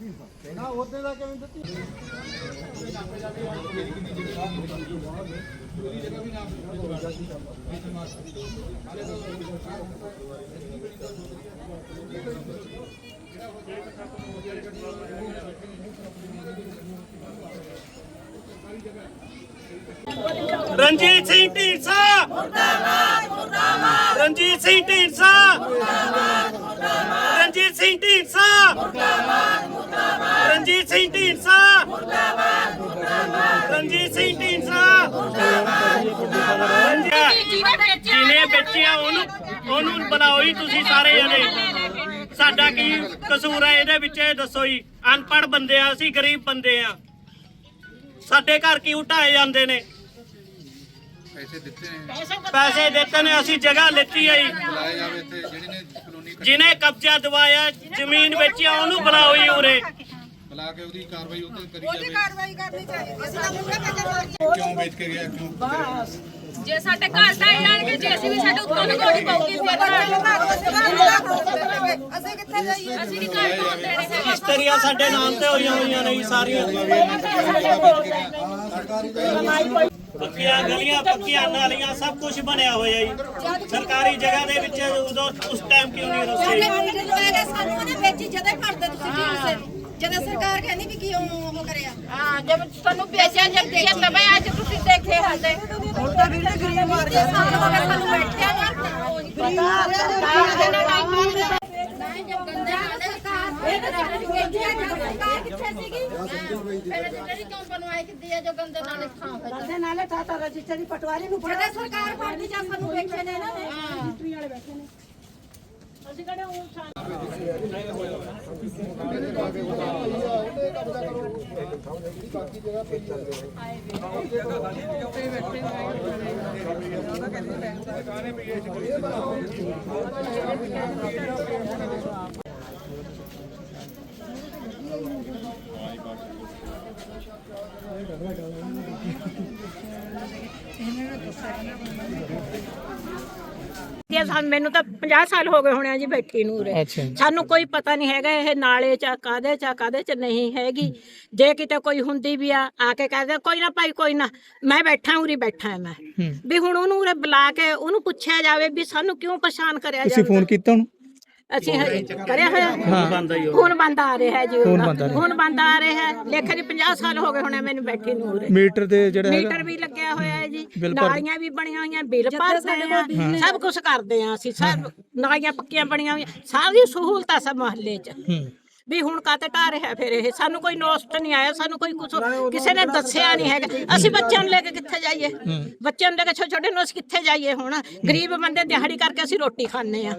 ਨਾ ਉਹਦੇ ਦਾ ਕਿਵੇਂ ਦਿੱਤੀ? ਰਣਜੀਤ ਸਿੰਘ ਢੀਂਡਸਾ। ਮੁਰਦਾਬਾਦ ਮੁਰਦਾਬਾਦ ਰਣਜੀਤ ਸਿੰਘ ਢੀਂਡਸਾ। ਮੁਰਦਾਬਾਦ ਮੁਰਦਾਬਾਦ ਰਣਜੀਤ ਸਿੰਘ ਢੀਂਡਸਾ ਮੁਰਦਾਬਾਦ ਮੁਰਦਾਬਾਦ ਰਣਜੀਤ ਸਿੰਘ ਢੀਂਡਸਾ ਮੁਰਦਾਬਾਦ ਮੁਰਦਾਬਾਦ ਰਣਜੀਤ ਸਿੰਘ ਢੀਂਡਸਾ ਮੁਰਦਾਬਾਦ ਜਿਹਨੇ ਵੇਚਿਆ ਉਹਨੂੰ ਉਹਨੂੰ ਬਣਾਓ ਹੀ ਤੁਸੀਂ ਸਾਰੇ ਜਣੇ। ਸਾਡਾ ਕੀ ਕਸੂਰ ਹੈ ਇਹਦੇ ਵਿੱਚ ਇਹ ਦੱਸੋ ਜੀ। ਅਨਪੜ੍ਹ ਬੰਦੇ ਆ ਅਸੀਂ ਗਰੀਬ ਬੰਦੇ ਆ। ਸਾਡੇ ਘਰ ਕੀ ਉਟਾਏ ਜਾਂਦੇ ਨੇ? ਪੈਸੇ ਦਿੱਤੇ ਨੇ। ਪੈਸੇ ਦਿੱਤੇ ਨੇ ਅਸੀਂ ਜਗ੍ਹਾ ਲਿੱਤੀ ਹੈ ਜਿਹਨੇ ਕਬਜ਼ਾ ਦਵਾਇਆ ਜ਼ਮੀਨ ਵੇਚਿਆ ਉਹਨੂੰ ਬੁਲਾਓ ਜੀ ਉਰੇ। ਬੁਲਾ ਕੇ ਉਹਦੀ ਕਾਰਵਾਈ ਉੱਤੇ ਕਰੀ ਉਹਦੀ ਜਾਵੇ। ਕਾਰਵਾਈ ਕਰਨੀ ਚਾਹੀਦੀ ਅਸੀਂ ਤਾਂ ਮੁੰਡੇ ਤੇ ਕਿਉਂ ਵੇਚ ਕੇ ਗਿਆ ਕਿਉਂ ਜੇ ਸਾਡੇ ਘਰ ਤਾਂ ਜਾਣਗੇ ਜੇ ਅਸੀਂ ਵੀ ਸਾਡੇ ਉੱਤੋਂ ਦੀ ਗੋਲੀ ਪਊਗੀ ਫਿਰ ਅਸੀਂ ਕਿੱਥੇ ਜਾਈਏ? ਅਸੀਂ ਨਹੀਂ ਘਰ ਤੋਂ ਦੇਣੇ ਹੈਗੇ। ਇਸਤਰੀਆਂ ਸਾਡੇ ਨਾਮ ਤੇ ਹੋਈਆਂ ਹੋਈਆਂ ਨੇ ਜੀ ਸਾਰੀਆਂ। ਪੱਕੀਆਂ ਗਲੀਆਂ ਪੱਕੀਆਂ ਨਾਲੀਆਂ ਸਭ ਕੁਝ ਬਣਿਆ ਹੋਇਆ ਜੀ। ਸਰਕਾਰੀ ਜਗ੍ਹਾ ਦੇ ਵਿੱਚ ਉਦੋਂ ਉਸ ਟਾਈਮ ਕਿਉਂ ਨਹੀਂ ਸਾਡੇ ਰੁੱਸੇ ਮੁੰਡੇ ਨੂੰ ਲੈ ਕੇ ਸਾਨੂੰ ਉਹਨੇ ਵੇਚੀ ਜਦੇ ਫੜਦੇ ਤੁਸੀਂ ਜਦੋਂ ਸਰਕਾਰ ਕਹਿੰਦੀ ਵੀ ਕੀ ਉਹ ਉਹ ਕਰਿਆ। ਹਾਂ ਜਦ ਤੁਹਾਨੂੰ ਜਦ ਦੇਖਿਆ ਅੱਜ ਤੁਸੀਂ ਦੇਖੇ ਹੁਣ ਤਾਂ ਵੀਰ ਗਰੀਬ ਮਾਰ ਗਿਆ। ਸਾਨੂੰ ਬੈਠਿਆ ਤਾਂ ਜੋ ਗੰਦੇ ਨਾਲ ਠਾਤਾ ਰਜਿਸਟਰੀ ਪਟਵਾਰੀ ਨੂੰ ਜਦੋਂ ਸਰਕਾਰ ਫੜਦੀ ਜਾਂ ਸਾਨੂੰ ਵੇਚੇ ਨੇ ਨਾ। ਰਜਿਸਟਰੀ ਵਾਲੇ ਬੈਠੇ ਨੇ। ਇਹਨਾਂ ਦਾ ਗੁੱਸਾ ਨਾ। ਇਹ ਸਾਨੂੰ ਮੈਨੂੰ ਤਾਂ 50 ਸਾਲ ਹੋ ਗਏ ਹੋਣੇ ਆ ਜੀ ਬੈਠੀ ਨੂੰ ਉਰੇ। ਸਾਨੂੰ ਕੋਈ ਪਤਾ ਨਹੀਂ ਹੈਗਾ ਇਹ ਨਾਲੇ ਚ ਆ, ਕਾਹਦੇ ਚ ਆ, ਕਾਹਦੇ ਚ ਨਹੀਂ ਹੈਗੀ। ਜੇ ਕਿਤੇ ਕੋਈ ਹੁੰਦੀ ਵੀ ਆ ਆ ਕੇ ਕਹਦੇ ਕੋਈ ਨਾ ਭਾਈ ਕੋਈ ਨਾ ਮੈਂ ਬੈਠਾ ਉਰੀ ਬੈਠਾ ਮੈਂ। ਵੀ ਹੁਣ ਉਹਨੂੰ ਉਰੇ ਬੁਲਾ ਕੇ ਉਹਨੂੰ ਪੁੱਛਿਆ ਜਾਵੇ ਵੀ ਸਾਨੂੰ ਕਿਉਂ ਪਰੇਸ਼ਾਨ ਕਰਿਆ ਜਾਵੇ ਫੋਨ ਕੀਤਾ ਉਹਨੂੰ? ਅਸੀਂ ਹਜੇ ਕਰਿਆ ਹੋਇਆ। ਬੰਦਾ ਹੀ ਹੁਣ ਬੰਦ ਆ ਰਿਹਾ ਹੈ ਜੀ। ਹੁਣ ਬੰਦ ਆ ਰਿਹਾ। ਹੈ। ਲੇਖੇ ਦੀ 50 ਸਾਲ ਹੋ ਗਏ ਹੋਣੇ ਮੈਨੂੰ ਬੈਠੀ ਨੂੰ ਉਰੇ ਮੀਟਰ ਦੇ ਜਿਹੜਾ ਹੈਗਾ। ਮੀਟਰ ਵੀ ਲੱਗਿਆ ਹੋਇਆ ਹੈ ਜੀ। ਨਾਲੀਆਂ ਵੀ ਬਣੀਆਂ ਹੋਈਆਂ ਬਿੱਲ ਭਰਦੇ ਆ ਸਭ ਕੁਝ ਕਰਦੇ ਆ ਅਸੀਂ। ਸਭ ਨਾਲੀਆਂ ਪੱਕੀਆਂ ਬਣੀਆਂ ਹੋਈਆਂ। ਸਾਰੀ ਸਹੂਲਤਾਂ ਸਭ ਮਹੱਲੇ 'ਚ। ਵੀ ਹੁਣ ਕਾਤੇ ਢਾ ਰਿਹਾ ਫਿਰ ਇਹ? ਸਾਨੂੰ ਕੋਈ ਨੋਸਟ ਨਹੀਂ ਆਇਆ ਸਾਨੂੰ ਕੋਈ ਕੁਝ ਕਿਸੇ ਨੇ ਦੱਸਿਆ ਨਹੀਂ ਹੈਗਾ। ਅਸੀਂ ਬੱਚਿਆਂ ਨੂੰ ਲੈ ਕੇ ਕਿੱਥੇ ਜਾਈਏ? ਬੱਚਿਆਂ ਨੂੰ ਲੈ ਕੇ ਛੋਟੇ ਛੋਟੇ ਨੂੰ ਅਸੀਂ ਕਿੱਥੇ ਜਾਈਏ ਹੁਣ? ਗਰੀਬ ਬੰਦੇ ਦਿਹਾੜੀ ਕਰਕੇ ਅਸੀਂ ਰੋਟੀ ਖਾਂਦੇ ਆ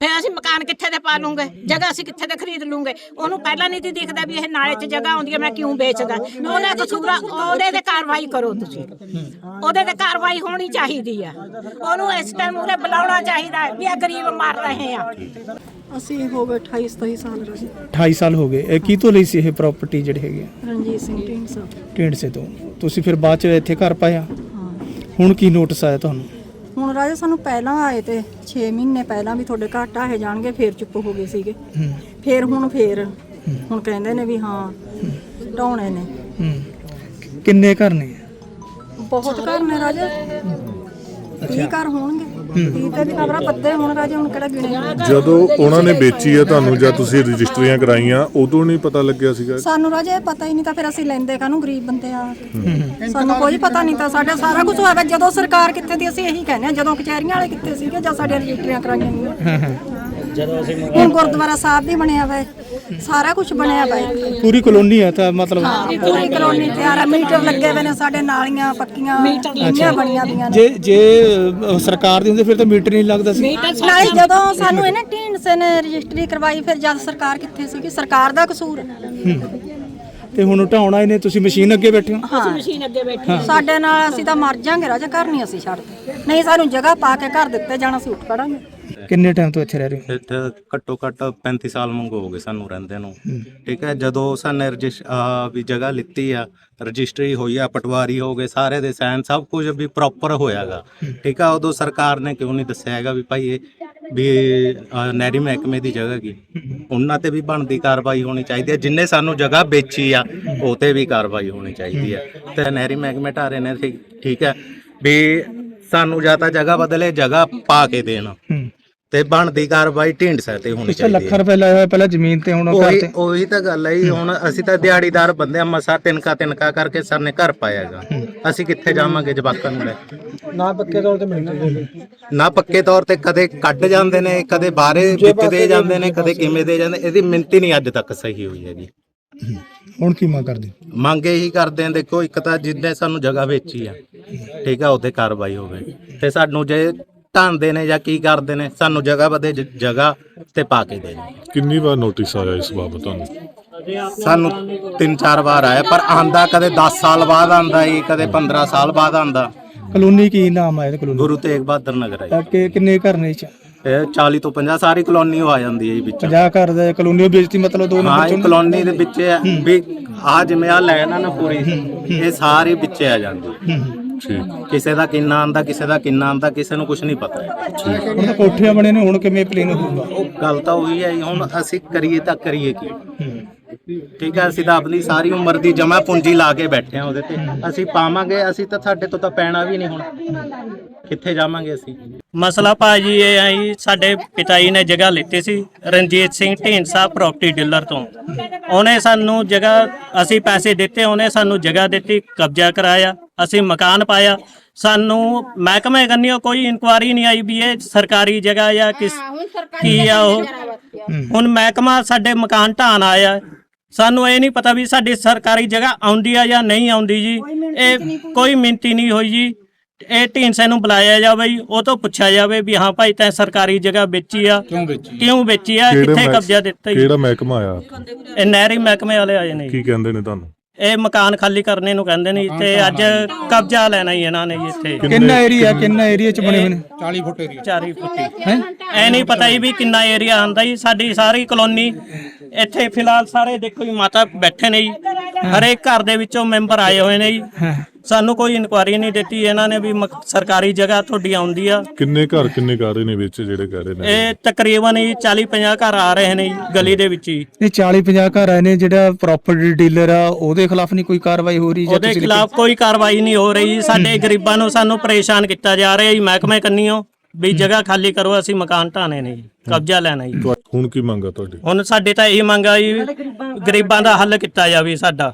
ਫਿਰ ਅਸੀਂ ਮਕਾਨ ਕਿੱਥੇ ਦੇ ਪਾ ਲੂੰਗੇ? ਜਗ੍ਹਾ ਅਸੀਂ ਕਿੱਥੇ ਦੇ ਖਰੀਦ ਲੂੰਗੇ? ਉਹਨੂੰ ਪਹਿਲਾਂ ਨਹੀਂ ਸੀ ਦਿਖਦਾ ਵੀ ਇਹ ਨਾਲੇ 'ਚ ਜਗ੍ਹਾ ਆਉਂਦੀ ਹੈ ਮੈਂ ਕਿਉਂ ਵੇਚਦਾ? ਉਹਦਾ ਕਸੂਰਾ ਉਹਦੇ ਤੇ ਕਾਰਵਾਈ ਕਰੋ ਤੁਸੀਂ। ਉਹਦੇ ਤੇ ਕਾਰਵਾਈ ਹੋਣੀ ਚਾਹੀਦੀ ਆ। ਉਹਨੂੰ ਇਸ ਟਾਈਮ ਉਹਨੇ ਬੁਲਾਉਣਾ ਚਾਹੀਦਾ ਹੈ ਵੀ ਇਹ ਗਰੀਬ ਮਰ ਰਹੇ ਆ। ਅਸੀਂ ਹੋ ਗਏ 28 27 ਸਾਲ ਰਹੇ 28 ਸਾਲ ਹੋ ਗਏ। ਇਹ ਕੀ ਤੋਂ ਲਈ ਸੀ ਇਹ ਪ੍ਰਾਪਰਟੀ ਜਿਹੜੇ ਹੈਗੇ ਆ? ਰਣਜੀਤ ਸਿੰਘ ਢੀਂਡਸਾ। ਢੀਂਡਸੇ ਤੋਂ। ਤੁਸੀਂ ਫਿਰ ਬਾਅਦ ਚ ਇੱਥੇ ਘਰ ਪਾਇਆ? ਹੁਣ ਕੀ ਨੋਟਿਸ ਆਇਆ ਤੁਹਾਨੂੰ? ਹੁਣ ਰਾਜਾ ਸਾਨੂੰ ਪਹਿਲਾਂ ਆਏ ਤੇ 6 ਮਹੀਨੇ ਪਹਿਲਾਂ ਵੀ ਤੁਹਾਡੇ ਘਰ ਢਾਹੇ ਜਾਣਗੇ ਫੇਰ ਚੁੱਪ ਹੋ ਗਏ ਸੀਗੇ। ਫੇਰ ਹੁਣ ਫੇਰ। ਹੁਣ ਕਹਿੰਦੇ ਨੇ ਵੀ ਹਾਂ ਢਾਉਣੇ ਨੇ। ਕਿੰਨੇ ਘਰ ਨੇ? ਬਹੁਤ ਘਰ ਨੇ ਰਾਜਾ। 30 ਘਰ ਹੋਣਗੇ। 30 ਤੇ ਵੀ ਖਬਰਾਂ ਪੱਤੇ ਹੁਣ ਰਾਜਾ ਹੁਣ ਕਿਹੜਾ ਗਿਣੇ ਆ? ਜਦੋਂ ਉਹਨਾਂ ਨੇ ਵੇਚੀ ਹੈ ਤੁਹਾਨੂੰ ਜਾਂ ਤੁਸੀਂ ਰਜਿਸਟਰੀਆਂ ਕਰਾਈਆਂ ਉਦੋਂ ਨਹੀਂ ਪਤਾ ਲੱਗਿਆ ਸੀਗਾ? ਸਾਨੂੰ ਰਾਜਾ ਪਤਾ ਹੀ ਨਹੀਂ ਤਾਂ ਫਿਰ ਅਸੀਂ ਲੈਂਦੇ ਕਾਹਨੂੰ ਗਰੀਬ ਬੰਦੇ ਆ? ਸਾਨੂੰ ਕੋਈ ਪਤਾ ਨਹੀਂ ਤਾਂ ਸਾਡਾ ਸਾਰਾ ਕੁਝ ਹੋਇਆ ਵਾ। ਜਦੋਂ ਸਰਕਾਰ ਕਿੱਥੇ ਦੀ ਅਸੀਂ ਇਹੀ ਕਹਿੰਦੇ ਆ ਜਦੋਂ ਕਚਹਿਰੀਆਂ ਵਾਲੇ ਕਿੱਥੇ ਸੀਗੇ ਜਾਂ ਸਾਡੀਆਂ ਰਜਿਸਟਰੀਆਂ ਕਰਾਈਆਂ ਗਈਆਂ। ਜਦੋਂ ਅਸੀਂ ਹੁਣ ਗੁਰਦੁਆਰਾ ਸਾਹਿਬ ਵੀ ਬਣਿਆ ਵਾ ਹੈ। ਸਾਰਾ ਕੁਝ ਬਣਿਆ ਵਾ ਹੈ। ਪੂਰੀ ਕਲੋਨੀ ਹੈ ਤਾਂ ਮਤਲਬ ਪੂਰੀ ਕਲੋਨੀ ਤਿਆਰ ਆ। ਮੀਟਰ ਲੱਗੇ ਹੋਏ ਨੇ ਸਾਡੇ ਨਾਲੀਆਂ ਪੱਕੀਆਂ ਇੰਨੀਆਂ ਬਣੀਆਂ ਪਈਆਂ ਨੇ ਜੇ ਜੇ ਅਹ, ਸਰਕਾਰ ਦੀ ਹੁੰਦੀ ਫਿਰ ਤਾਂ ਮੀਟਰ ਨਹੀਂ ਲੱਗਦਾ ਸੀ। ਨਾਲੇ ਜਦੋਂ ਸਾਨੂੰ ਇਹਨੇ ਢੀਂਡਸੇ ਨੇ ਰਜਿਸਟਰੀ ਕਰਵਾਈ ਫਿਰ ਜਦ ਸਰਕਾਰ ਕਿੱਥੇ ਸੀਗੀ? ਸਰਕਾਰ ਦਾ ਕਸੂਰ। ਹੈ। ਤੇ ਹੁਣ ਢਾਉਣ ਆਏ ਨੇ ਤੁਸੀਂ ਮਸ਼ੀਨ ਅੱਗੇ ਬੈਠੇ ਹੋ? ਅਸੀਂ ਮਸ਼ੀਨ ਅੱਗੇ ਬੈਠੇ ਸਾਡੇ ਨਾਲ ਅਸੀਂ ਤਾਂ ਮਰ ਜਾਾਂਗੇ ਰਾਜਾ ਘਰ ਨਹੀਂ ਅਸੀਂ ਛੱਡਦੇ। ਨਹੀਂ ਸਾਨੂੰ ਜਗ੍ਹਾ ਪਾ ਕੇ ਘਰ ਦਿੱਤੇ ਜਾਣਾ ਅਸੀਂ ਉੱਠ ਖੜਾਂਗੇ। ਕਿੰਨੇ ਟਾਈਮ ਤੋਂ ਇੱਥੇ ਰਹਿ ਰਹੇ ਹੋ? ਇੱਥੇ ਘੱਟੋ ਘੱਟ 35 ਸਾਲ ਮੰਗੋ ਹੋ ਗਏ ਸਾਨੂੰ ਰਹਿੰਦੇ ਨੂੰ। ਠੀਕ ਹੈ ਜਦੋਂ ਸਾਨੇ ਰਜਿਸ ਆਹ ਵੀ ਜਗ੍ਹਾ ਲਿੱਤੀ ਆ ਰਜਿਸਟਰੀ ਹੋਈ ਆ ਪਟਵਾਰੀ ਹੋ ਗਏ ਸਾਰੇ ਦੇ ਸਾਈਨ ਸਭ ਕੁਝ ਵੀ ਪ੍ਰੋਪਰ ਹੋਇਆਗਾ। ਠੀਕ ਆ ਉਦੋਂ ਸਰਕਾਰ ਨੇ ਕਿਉਂ ਨਹੀਂ ਦੱਸਿਆ ਹੈਗਾ ਵੀ ਭਾਈ ਇਹ ਵੀ ਆਹ ਨਹਿਰੀ ਮਹਿਕਮੇ ਦੀ ਜਗ੍ਹਾ ਕੀ? ਉਹਨਾਂ ਤੇ ਵੀ ਬਣਦੀ ਕਾਰਵਾਈ ਹੋਣੀ ਚਾਹੀਦੀ ਹੈ। ਜਿੰਨੇ ਸਾਨੂੰ ਜਗ੍ਹਾ ਵੇਚੀ ਆ ਉਹ ਤੇ ਵੀ ਕਾਰਵਾਈ ਹੋਣੀ ਚਾਹੀਦੀ ਹੈ। ਤੇ ਨਹਿਰੀ ਮਹਿਕਮੇ ਢਾਰੇ ਨੇ ਠੀਕ- ਠੀਕ ਹੈ ਵੀ ਸਾਨੂੰ ਜਾਂ ਤਾਂ ਜਗ੍ਹਾ ਬਦਲੇ ਜਗ੍ਹਾ ਪਾ ਕੇ ਦੇਣ। ਹੂੰ। ਤੇ ਬਣਦੀ ਕਾਰਵਾਈ ਢਿੰਡਸਾ ਤੇ ਹੋਣੀ ਪਿੱਛੇ ਚਾਹੀਦੀ ਲੱਖ ਹੈ ਰੁਪਏ ਲਾਇਆ ਹੋਇਆ ਪਹਿਲਾਂ ਜ਼ਮੀਨ ਤੇ ਹੁਣ ਘਰ ਉਹੀ ਤੇ ਉਹੀ ਤਾਂ ਗੱਲ ਹੈ ਜੀ, ਹੁਣ ਅਸੀਂ ਤਾਂ ਦਿਹਾੜੀਦਾਰ ਬੰਦੇ ਆ ਮਸਾ ਤਿੰਕਾ ਤਿੰਕਾ ਕਰਕੇ ਸਰ ਨੇ ਘਰ ਪਾਇਆਗਾ ਅਸੀਂ ਕਿੱਥੇ ਜਾਵਾਂਗੇ ਜਵਾਕਾਂ ਨੂੰ ਲੈ? ਕੇ? ਨਾ ਪੱਕੇ ਤੌਰ ਤੇ ਮਿਲਦੇ ਨਾ। ਪੱਕੇ ਤੌਰ ਤੇ ਕਦੇ ਕੱਢ ਜਾਂਦੇ ਨੇ ਕਦੇ ਬਾਹਰੇ ਵਿੱਚ ਦੇ ਜਾਂਦੇ ਨੇ ਕਦੇ ਕਿਵੇਂ ਦੇ ਜਾਂਦੇ ਇਹਦੀ ਮਿੰਤੀ ਨਹੀਂ ਅੱਜ ਤੱਕ ਸਹੀ ਹੋਈ ਹੈ ਜੀ ਹੁਣ ਕੀ ਮੰਗ ਕਰਦੇ? ਮੰਗ ਇਹੀ ਕਰਦੇ ਆ ਦੇਖੋ ਇੱਕ ਤਾਂ ਜਿੱਦੇ ਸਾਨੂੰ ਜਗ੍ਹਾ ਵੇਚੀ ਆ ਠੀਕ ਆ ਉਹਤੇ ਕਾਰਵਾਈ ਹੋਵੇ। ਤੇ ਸਾਨੂੰ ਜੇ ਢਾਂਦੇ ਨੇ ਜਾਂ ਕੀ ਕਰਦੇ ਨੇ ਸਾਨੂੰ ਜਗ੍ਹਾ ਬਦੇ ਜਗ੍ਹਾ ਤੇ ਪਾ ਕੇ ਦੇਣ ਕਿੰਨੀ ਵਾਰ ਨੋਟਿਸ ਆਇਆ ਇਸ ਬਾਬਤ ਤੁਹਾਨੂੰ? ਸਾਨੂੰ ਤਿੰਨ ਚਾਰ ਵਾਰ ਆਇਆ ਪਰ ਆਂਦਾ ਕਦੇ 10 ਸਾਲ ਬਾਅਦ ਆਂਦਾ ਈ ਕਦੇ 15 ਸਾਲ ਬਾਅਦ ਆਂਦਾ। ਕਲੋਨੀ ਕੀ ਨਾਮ ਆਇਆ ਕਲੋਨੀ? ਗੁਰੂ ਤੇਗ ਬਹਾਦਰ ਨਗਰ ਹੈ ਤਾਂ ਕਿ ਕਿੰਨੇ ਘਰ ਨੇ ਇਹ ਚ? ਇਹ 40 ਤੋਂ 50 ਸਾਰੀ ਕਲੋਨੀ ਉਹ ਆ ਜਾਂਦੀ ਹੈ ਜੀ ਵਿੱਚ। 50 ਘਰ ਦਾ ਕਲੋਨੀ ਉਹ ਵੇਚਤੀ ਮਤਲਬ ਦੋ ਹਾਂ ਨੰਬਰ ਇਹ ਚੋਂ? ਕਲੋਨੀ ਦੇ ਵਿੱਚ ਹੈ। ਵੀ ਆ ਜਿਵੇਂ ਆ ਲੈਣ ਆ ਨਾ ਪੂਰੀ ਇਹ ਸਾਰੀ ਵਿੱਚ ਆ ਜਾਂਦੀ। ਹੈ। ਠੀਕ ਕਿਸੇ ਦਾ ਕਿੰਨਾ ਆਂਦਾ ਕਿਸੇ ਦਾ ਕਿੰਨਾ ਆਂਦਾ ਕਿਸੇ ਨੂੰ ਕੁਝ ਨਹੀਂ ਪਤਾ। ਹੁਣ ਤਾਂ ਕੋਠੀਆਂ ਬਣੇ ਨੇ ਹੁਣ ਕਿਵੇਂ ਪਲੇਨ ਹੋਊਗਾ ਉਹ ਗੱਲ ਤਾਂ ਉਹੀ ਹੈ ਜੀ, ਹੁਣ ਅਸੀਂ ਕਰੀਏ ਤਾਂ ਕਰੀਏ ਕੀ? ਠੀਕ ਹੈ ਅਸੀਂ ਤਾਂ ਆਪਣੀ ਸਾਰੀ ਉਮਰ ਦੀ ਜਮਾ ਪੂੰਜੀ ਲਾ ਕੇ ਬੈਠੇ ਆ ਉਹਦੇ ਤੇ। ਅਸੀਂ ਪਾਵਾਂਗੇ ਅਸੀਂ ਤਾਂ ਸਾਡੇ ਤੋਂ ਤਾਂ ਪੈਣਾ ਵੀ ਨਹੀਂ ਹੁਣ। ਕਿੱਥੇ ਜਾਵਾਂਗੇ ਅਸੀਂ? ਮਸਲਾ ਭਾਜੀ ਇਹ ਹੈ ਜੀ ਸਾਡੇ ਪਿਤਾ ਜੀ ਨੇ ਜਗ੍ਹਾ ਲਿੱਤੀ ਸੀ ਰਣਜੀਤ ਸਿੰਘ ਢੀਂਡਸਾ ਪ੍ਰਾਪਰਟੀ ਡੀਲਰ ਤੋਂ। ਉਹਨੇ ਸਾਨੂੰ ਜਗ੍ਹਾ ਅਸੀਂ ਪੈਸੇ ਦਿੱਤੇ ਉਹਨੇ ਸਾਨੂੰ ਜਗ੍ਹਾ ਦਿੱਤੀ ਕਬਜ਼ਾ ਕਰਾਇਆ। ਅਸੀਂ ਮਕਾਨ ਪਾਇਆ। ਸਾਨੂੰ ਮਹਿਕਮੇ ਕੰਨਿਓ ਕੋਈ ਇਨਕੁਆਰੀ ਨਹੀਂ ਆਈ ਵੀ ਇਹ ਸਰਕਾਰੀ ਜਗ੍ਹਾ ਜਾਂ ਕਿਸ ਕੀ ਆ ਉਹ। ਹੁਣ ਮਹਿਕਮਾ ਸਾਡੇ ਮਕਾਨ ਢਾਣ ਆਇਆ। ਸਾਨੂੰ ਇਹ ਨਹੀਂ ਪਤਾ ਵੀ ਸਾਡੀ ਸਰਕਾਰੀ ਜਗ੍ਹਾ ਆਉਂਦੀ ਆ ਜਾਂ ਨਹੀਂ ਆਉਂਦੀ ਜੀ। ਇਹ ਕੋਈ ਮਿੰਤੀ ਨਹੀਂ ਹੋਈ ਜੀ। ਇਹ ਢੀਂਡਸੇ ਨੂੰ ਬੁਲਾਇਆ ਜਾਵੇ ਜੀ। ਉਹ ਤੋਂ ਪੁੱਛਿਆ ਜਾਵੇ ਵੀ ਹਾਂ ਭਾਈ ਤੈਂ ਸਰਕਾਰੀ ਜਗ੍ਹਾ ਵੇਚੀ ਆ। ਕਿਉਂ ਵੇਚੀ? ਕਿਉਂ ਵੇਚੀ ਆ? ਕਿੱਥੇ ਕਬਜ਼ਾ ਦਿੱਤਾ ਜੀ? ਕਿਹੜਾ ਮਹਿਕਮਾ ਆਇਆ? ਇਹ ਨਹਿਰੀ ਮਹਿਕਮੇ ਵਾਲੇ ਆਏ ਨੇ ਕੀ ਕਹਿੰਦੇ ਨੇ ਤੁਹਾਨੂੰ? ਇਹ ਮਕਾਨ ਖਾਲੀ ਕਰਨੇ ਨੂੰ ਕਹਿੰਦੇ ਨੇ ਤੇ ਅੱਜ ਕਬਜ਼ਾ ਲੈਣਾ ਹੀ ਇਹਨਾਂ ਨੇ ਜੀ ਇੱਥੇ। ਕਿੰਨਾ ਏਰੀਆ ਕਿੰਨਾ ਏਰੀਆ ਚ ਬਣੇ ਹੋਏ ਨੇ? ਚਾਰੀ ਫੁੱਟੀ ਐ ਨਹੀਂ ਪਤਾ ਜੀ ਵੀ ਕਿੰਨਾ ਏਰੀਆ ਆਂਦਾ ਜੀ। ਸਾਡੀ ਸਾਰੀ ਕਲੋਨੀ ਇੱਥੇ ਫਿਲਹਾਲ ਸਾਰੇ ਦੇਖੋ ਜੀ ਮਾਤਾ ਬੈਠੇ ਨੇ ਜੀ। ਹਰੇਕ ਘਰ ਦੇ ਵਿੱਚੋਂ ਮੈਂਬਰ ਆਏ ਹੋਏ ਨੇ ਜੀ। ਸਾਨੂੰ ਕੋਈ ਇਨਕੁਆਰੀ ਨਹੀਂ ਦਿੱਤੀ ਇਹਨਾਂ ਨੇ ਵੀ ਮਕ- ਸਰਕਾਰੀ ਜਗ੍ਹਾ ਤੁਹਾਡੀ ਆਉਂਦੀ ਆ। ਕਿੰਨੇ ਘਰ ਕਿੰਨੇ ਘਰ ਨੇ ਵਿੱਚ ਜਿਹੜੇ ਕਹਿ ਰਹੇ ਨੇ? ਇਹ ਤਕਰੀਬਨ ਜੀ 40 50 ਘਰ ਆ ਰਹੇ ਨੇ ਜੀ ਗਲੀ ਦੇ ਵਿੱਚ ਹੀ ਇਹ 40 50 ਘਰ ਆਏ ਨੇ ਜਿਹੜਾ ਪ੍ਰਾਪਰਟੀ ਡੀਲਰ ਆ ਉਹਦੇ ਖਿਲਾਫ ਨਹੀਂ ਕੋਈ ਕਾਰਵਾਈ ਹੋ ਰਹੀ ਜਾਂ ਉਹਦੇ ਤੁਸੀਂ ਖਿਲਾਫ ਕੋਈ ਕਾਰਵਾਈ ਨਹੀਂ ਹੋ ਰਹੀ ਸਾਡੇ ਗਰੀਬਾਂ ਨੂੰ ਸਾਨੂੰ ਪਰੇਸ਼ਾਨ ਕੀਤਾ ਜਾ ਰਿਹਾ ਜੀ ਮਹਿਕਮੇ ਕੰਨੀਓ। ਵੀ ਜਗ੍ਹਾ ਖਾਲੀ ਕਰੋ ਅਸੀਂ ਮਕਾਨ ਢਾਣੇ ਨੇ ਜੀ ਕਬਜ਼ਾ ਲੈਣਾ ਜੀ। ਹੁਣ ਕੀ ਮੰਗਾ ਤੁਹਾਡੀ? ਹੁਣ ਸਾਡੇ ਤਾਂ ਇਹ ਮੰਗ ਆ ਜੀ ਗਰੀਬਾਂ ਦਾ ਹੱਲ ਕੀਤਾ ਜਾਵੇ ਸਾਡਾ।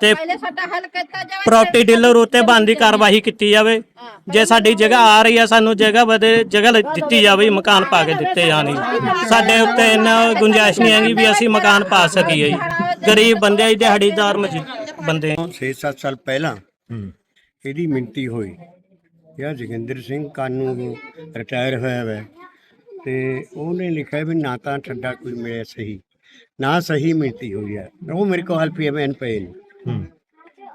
ਤੇ ਪਹਿਲੇ ਸਾਡਾ ਹੱਲ ਕੀਤਾ ਜਾਵੇ ਪ੍ਰਾਪਰਟੀ ਡੀਲਰ ਉਤੇ ਬੰਦੀ ਕਾਰਵਾਈ ਕੀਤੀ ਜਾਵੇ। ਜੇ ਸਾਡੀ ਜਗ੍ਹਾ ਆ ਰਹੀ ਆ ਸਾਨੂੰ ਜਗ੍ਹਾ ਬਦੇ ਜਗ੍ਹਾ ਦਿੱਤੀ ਜਾਵੇ ਮਕਾਨ ਪਾ ਕੇ ਦਿੱਤੇ ਜਾਣ। ਜੀ ਸਾਡੇ ਉੱਤੇ ਇੰਨਾ ਗੁੰਜਾਇਸ਼ ਨਹੀਂ ਹੈਗੀ ਵੀ ਅਸੀਂ ਮਕਾਨ ਪਾ ਸਕੀਏ ਜੀ। ਗਰੀਬ ਬੰਦੇ ਆ ਜੀ, ਦਿਹਾੜੀਦਾਰ ਮਜ਼ਦੂ- ਬੰਦੇ 6-7 ਸਾਲ ਪਹਿਲਾਂ ਇਹਦੀ ਮਿੰਤੀ ਹੋਈ। ਯਾ ਜੋਗਿੰਦਰ ਸਿੰਘ ਕਾਨੂੰ ਰਿਟਾਇਰ ਹੋਇਆ ਹੈ ਤੇ ਉਹਨੇ ਲਿਖਿਆ ਵੀ ਨਾ ਤਾਂ ਠੰਡਾ ਕੋਈ ਮਿਲਿਆ ਸਹੀ। ਨਾ ਸਹੀ ਮਿੰਤੀ ਹੋਈ ਹੈ ਉਹ ਮੇਰੇ ਕੋਲ ਹਲਪੀਐਮਐਨ ਪਏ ਨੇ। ਹੂੰ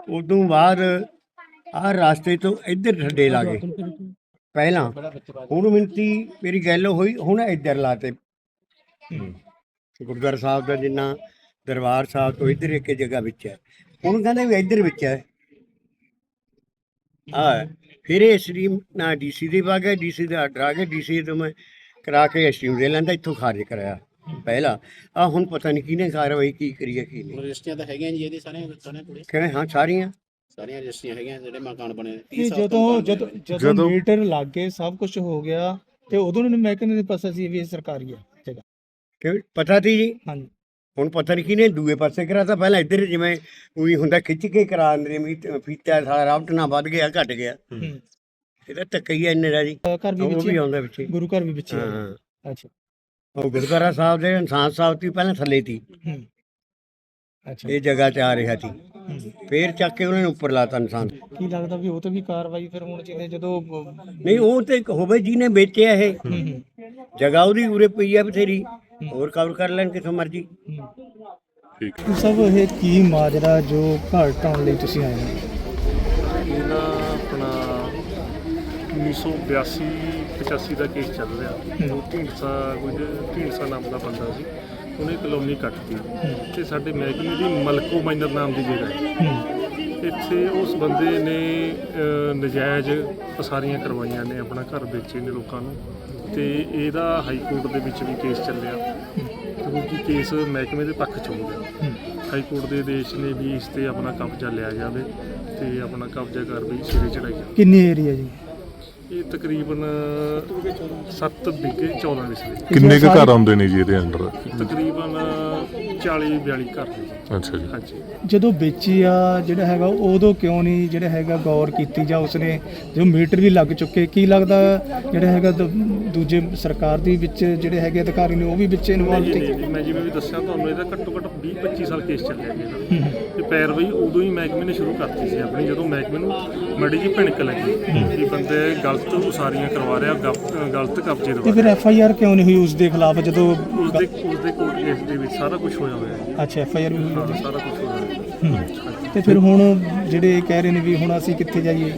ਉਦੋਂ ਬਾਅਦ ਆਹ ਰਾਸਤੇ ਤੋਂ ਇੱਧਰ ਠੱਡੇ ਲਾ ਗਏ। ਪਹਿਲਾਂ ਹੁਣ ਮਿੰਤੀ ਮੇਰੀ ਗੱਲ ਹੋਈ ਹੁਣ ਇੱਧਰ ਲਾਤੇ। ਗੁਰਦੁਆਰਾ ਸਾਹਿਬ ਦਾ ਜਿੰਨਾ ਦਰਬਾਰ ਸਾਹਿਬ ਤੋਂ ਇੱਧਰ ਇੱਕ ਜਗ੍ਹਾ ਵਿੱਚ ਹੈ। ਹੁਣ ਕਹਿੰਦੇ ਵੀ ਇੱਧਰ ਵਿੱਚ ਹੈ। ਆ ਫਿਰ ਇਹ ਸਟ੍ਰੀਮ ਨਾ ਡੀਸੀ ਦੇ ਗਿਆ ਡੀਸੀ ਦਾ ਆ ਗਿਆ ਡੀਸੀ ਤੋਂ ਮੈਂ ਕਰਾ ਕੇ ਸਟ੍ਰੀਮ ਦੇ ਲੈਂਦਾ ਇੱਥੋਂ ਖਾਰਜ ਕਰਾਇਆ। ਪਹਿਲਾ। ਆ ਹੁਣ ਪਤਾ ਨਹੀਂ ਕਿਹਨੇ ਕਾਰਵਾਈ ਕੀ ਕਰੀ ਹੈ ਕੀ ਨਹੀਂ। ਰਜਿਸਟਰੀਆਂ ਤਾਂ ਹੈਗੀਆਂ ਜੀ ਇਹਦੇ ਸਾਰੇ ਸਾਰਿਆਂ ਕੋਲੇ। ਕਹਿੰਦੇ ਹਾਂ ਸਾਰੀਆਂ? ਸਾਰੀਆਂ ਰਜਿਸਟਰੀਆਂ ਹੈਗੀਆਂ ਜਿਹੜੇ ਮਕਾਨ ਬਣੇ ਨੇ। ਸਾਲ ਤੋਂ ਜਦੋਂ ਜਦੋਂ ਬਣੇ ਨੇ। ਜਦੋਂ ਜਦੋਂ- ਮੀਟਰ ਲੱਗ ਗਏ ਸਭ ਕੁਝ ਹੋ ਗਿਆ ਤੇ ਉਦੋਂ ਨੂੰ ਮਹਿਕਮੇ ਦੇ ਪਾਸੇ ਸੀ ਵੀ ਇਹ ਸਰਕਾਰੀ ਹੈ ਜਗ੍ਹਾ ਕਿ ਪਤਾ ਤੀ ਜੀ? ਹਾਂਜੀ। ਹੁਣ ਪਤਾ ਨਹੀਂ ਕਿਹਨੇ ਦੂਏ ਪਾਸੇ ਕਰਾਤਾ ਪਹਿਲਾਂ ਇੱਧਰ ਜਿਵੇਂ ਉਹੀ ਹੁੰਦਾ ਖਿੱਚ ਕੇ ਕਰਾ ਦਿੰਦੇ ਨੇ ਵੀ ਤੇ ਫੀਤਾ ਸਾਰਾ ਰਾਵਟ ਨਾ ਵੱਧ ਗਿਆ ਘਟ ਗਿਆ। ਹੂੰ। ਇਹਦਾ ਧੱਕਾ ਹੀ ਹੈ ਇੰਨੇ ਦਾ ਜੀ। ਅ, ਘਰ ਵੀ ਉਹ ਵਿੱਚ ਵੀ ਹੀ ਆ? ਆਉਂਦਾ ਵਿੱਚ ਹੀ। ਗੁਰੂ ਘਰ ਵੀ ਵਿੱਚ ਹੀ ਆ? ਹਾਂ। ਅੱਛਾ। ਉਹ ਗੁਰਦੁਆਰਾ ਸਾਹਿਬ ਦੇ ਇਨਸਾਨ ਸਾਹਿਬ ਦੀ ਪਹਿਲਾਂ ਥੱਲੇ ਤੀ ਅੱਛਾ। ਇਹ ਜਗ੍ਹਾ ਤੇ ਆ ਰਿਹਾ ਸੀ। ਫੇਰ ਚੱਕ ਕੇ ਉਹਨਾਂ ਨੇ ਉੱਪਰ ਲਾਤਾ ਇਨਸਾਨ। ਕੀ ਲੱਗਦਾ ਵੀ ਉਹ ਤੇ ਵੀ ਕਾਰਵਾਈ ਫਿਰ ਹੁਣ ਜਿਵੇਂ ਜਦੋਂ ਨਹੀਂ ਉਹ ਤੇ ਹੋਵੇ ਜਿਹਨੇ ਵੇਚਿਆ ਇਹ। ਜਗ੍ਹਾ ਉਹਦੀ ਉਰੇ ਪਈ ਆ ਬਥੇਰੀ। ਹੋਰ ਕਵਰ ਕਰ ਲੈਣ ਕਿਥੋਂ ਮਰਜ਼ੀ। ਠੀਕ। ਸਭ ਇਹ ਕੀ ਮਾਜਰਾ ਜੋ ਘਰ ਢਾਉਣ ਲਈ ਤੁਸੀਂ ਆਏ ਹੋ ਇਹ ਨਾ ਆਪਣਾ 1982 85 ਦਾ ਕੇਸ ਚੱਲ ਰਿਹਾ। ਉਹ ਢੀਂਡਸਾ ਕੁਝ ਢੀਂਡਸਾ ਨਾਮ ਦਾ ਬੰਦਾ ਸੀ ਉਹਨੇ ਕਲੋਨੀ ਕੱਟਤੀ ਤੇ ਸਾਡੇ ਮਹਿਕਮੇ ਦੀ ਮਲਕੋ ਮਾਈਨਰ ਨਾਮ ਦੀ ਜਗ੍ਹਾ ਹੈ। ਇੱਥੇ ਉਸ ਬੰਦੇ ਨੇ ਨਜਾਇਜ਼ ਪਸਾਰੀਆਂ ਕਰਵਾਈਆਂ ਨੇ ਆਪਣਾ ਘਰ ਵੇਚੇ ਨੇ ਲੋਕਾਂ ਨੂੰ। ਤੇ ਇਹਦਾ ਹਾਈ ਕੋਰਟ ਦੇ ਵਿੱਚ ਵੀ ਕੇਸ ਚੱਲਿਆ। ਕਿਉਂਕਿ ਕੇਸ ਮਹਿਕਮੇ ਦੇ ਪੱਖ ਚ ਹੋ। ਗਿਆ ਹਾਈ ਕੋਰਟ ਦੇ ਆਦੇਸ਼ ਨੇ ਵੀ ਇਸ ਤੇ ਆਪਣਾ ਕਬਜ਼ਾ ਲਿਆ ਜਾਵੇ ਤੇ ਆਪਣਾ ਕਬਜ਼ਾ ਕਾਰਵਾਈ ਸਿਰੇ ਚੜਾਈ ਕਿੰਨੀ ਏਰੀਆ ਜੀ? ਇਹ ਤਕਰੀਬਨ 7 ਵਿਗੇ 14 ਵਿਸਲੇ ਕਿੰਨੇ ਕੁ ਘਰ ਆਉਂਦੇ ਨੇ ਜੀ ਇਹਦੇ ਅੰਡਰ ਤਕਰੀਬਨ 40 42 ਘਰ ਨੇ ਜੀ। ਅੱਛਾ ਜੀ। ਹਾਂਜੀ। ਜਦੋਂ ਵੇਚੀ ਆ ਜਿਹੜਾ ਹੈਗਾ ਉਦੋਂ ਕਿਉਂ ਨਹੀਂ ਜਿਹੜਾ ਹੈਗਾ ਗੌਰ ਕੀਤੀ ਜਾਂ ਉਸਨੇ ਜੋ ਮੀਟਰ ਵੀ ਲੱਗ ਚੁੱਕੇ ਕੀ ਲੱਗਦਾ ਜਿਹੜਾ ਹੈਗਾ ਦੂ- ਦੂਜੇ ਸਰਕਾਰ ਦੀ ਵਿੱਚ ਜਿਹੜੇ ਹੈਗੇ ਅਧਿਕਾਰੀ ਨੇ ਉਹ ਵੀ ਵਿੱਚ ਇਨਵੋਲਵ ਨਹੀਂ, ਨਹੀਂ, ਮੈਂ ਜਿਵੇਂ ਵੀ ਦੱਸਿਆ ਤੁਹਾਨੂੰ ਇਹਦਾ ਘੱਟੋ ਘੱਟ 20 25 ਸਾਲ ਕੇਸ ਚੱਲਿਆ ਜੀ ਇਹਦਾ। ਤੇ ਪੈਰਵਾਈ ਉਦੋਂ ਹੀ ਮਹਿਕਮੇ ਨੇ ਸ਼ੁਰੂ ਕਰਤੀ ਸੀ ਆਪਣੀ ਜਦੋਂ ਮਹਿਕਮੇ ਨੂੰ ਮੜੀ ਜੀ ਭਿਣਕ ਲੱਗੀ ਵੀ ਬੰਦੇ ਗਲਤ ਉਸਾਰੀਆਂ ਕਰਵਾ ਰਿਹਾ ਗਲਤ ਗਲਤ ਕਬਜ਼ੇ ਤੇ ਦਵਾ ਫਿਰ ਐਫ ਆਈ ਆਰ ਕਿਉਂ ਨਹੀਂ ਹੋਈ ਉਸ ਦੇ ਖਿਲਾਫ ਜਦੋਂ ਉਸ ਦੇ ਉਸ ਦੇ ਕੋਰਟ ਕੇਸ ਦੇ ਵਿੱਚ ਸਾਰਾ ਕੁਝ ਹੋਇਆ ਹੋਇਆ ਹੈ। ਅੱਛਾ ਐਫ ਆਈ ਆਰ ਵੀ ਹੋਈ ਹਾਂ? ਸਾਰਾ ਕੁਝ ਹੋਇਆ ਹੋਇਆ ਹੈ। ਤੇ ਫਿਰ ਹੁਣ ਜਿਹੜੇ ਕਹਿ ਰਹੇ ਨੇ ਵੀ ਹੁਣ ਅਸੀਂ ਕਿੱਥੇ ਜਾਈਏ?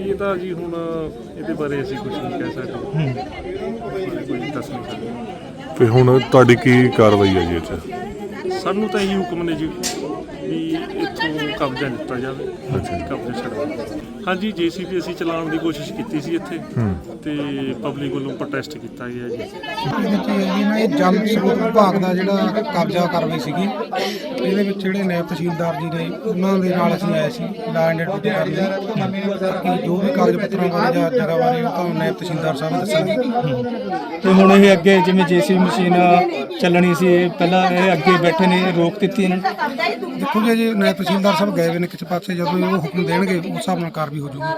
ਇਹ ਤਾਂ ਜੀ ਹੁਣ ਇਹਦੇ ਬਾਰੇ ਅਸੀਂ ਕੁਝ ਨਹੀਂ ਕਹਿ ਸਕਦੇ। ਕੋਈ ਦੱਸ ਨਹੀਂ ਸਕਦੇ। ਤੇ ਹੁਣ ਤੁਹਾਡੀ ਕੀ ਕਾਰਵਾਈ ਹੈ ਜੀ 'ਚ ਸਾਨੂੰ ਤਾਂ ਇਹੀ ਹੁਕਮ ਨੇ ਜੀ ਵੀ ਇੱਥੋਂ ਕਬਜ਼ਾ ਲਿੱਤਾ ਜਾਵੇ ਕਬਜ਼ਾ ਛੱਡੋ। ਹਾਂਜੀ ਜੀਸੀਬੀ ਅਸੀਂ ਚਲਾਉਣ ਦੀ ਕੋਸ਼ਿਸ਼ ਕੀਤੀ ਸੀ ਇੱਥੇ। ਤੇ ਪਬਲਿਕ ਵੱਲੋਂ ਪ੍ਰੋਟੈਸਟ ਕੀਤਾ ਗਿਆ ਜੀ। ਇਹ ਜਲ ਸਰੋਤ ਵਿਭਾਗ ਦਾ ਜਿਹੜਾ ਕਬਜ਼ਾ ਕਾਰਵਾਈ ਸੀਗੀ ਇਹਦੇ ਵਿੱਚ ਜਿਹੜੇ ਨਾਇਬ ਤਹਿਸੀਲਦਾਰ ਜੀ ਨੇ ਉਹਨਾਂ ਦੇ ਨਾਲ ਅਸੀਂ ਆਏ ਸੀ ਲਾ ਐਂਡ ਡਿਊਟੀ ਕਰਨ ਲਈ। ਕਿ ਜੋ ਵੀ ਕਾਗਜ਼ ਪੱਤਰਾਂ ਬਾਰੇ ਜਾਂ ਜਗ੍ਹਾ ਬਾਰੇ ਉਹ ਨਾਇਬ ਤਹਿਸੀਲਦਾਰ ਸਾਹਿਬ ਦੱਸਣਗੇ ਤੇ ਹੁਣ ਇਹ ਅੱਗੇ ਜਿਵੇਂ ਜੇਸੀ ਮਸ਼ੀਨ ਚੱਲਣੀ ਸੀ ਇਹ ਪਹਿਲਾਂ ਇਹ ਅੱਗੇ ਬੈਠੇ ਨੇ ਰੋਕ ਦਿੱਤੀ ਇਹਨਾਂ। ਨੇ ਦੇਖੋ ਜੀ ਨਾਇਬ ਤਹਿਸੀਲਦਾਰ ਸਾਹਿਬ ਗਏ ਹੋਏ ਨੇ ਕਿਸੇ ਪਾਸੇ ਜਦੋਂ ਉਹ ਹੁਕਮ ਦੇਣਗੇ ਉਸ ਹਿਸਾਬ ਨਾਲ ਕਾਰਵਾਈ ਹੋ ਜਾਊਗੀ।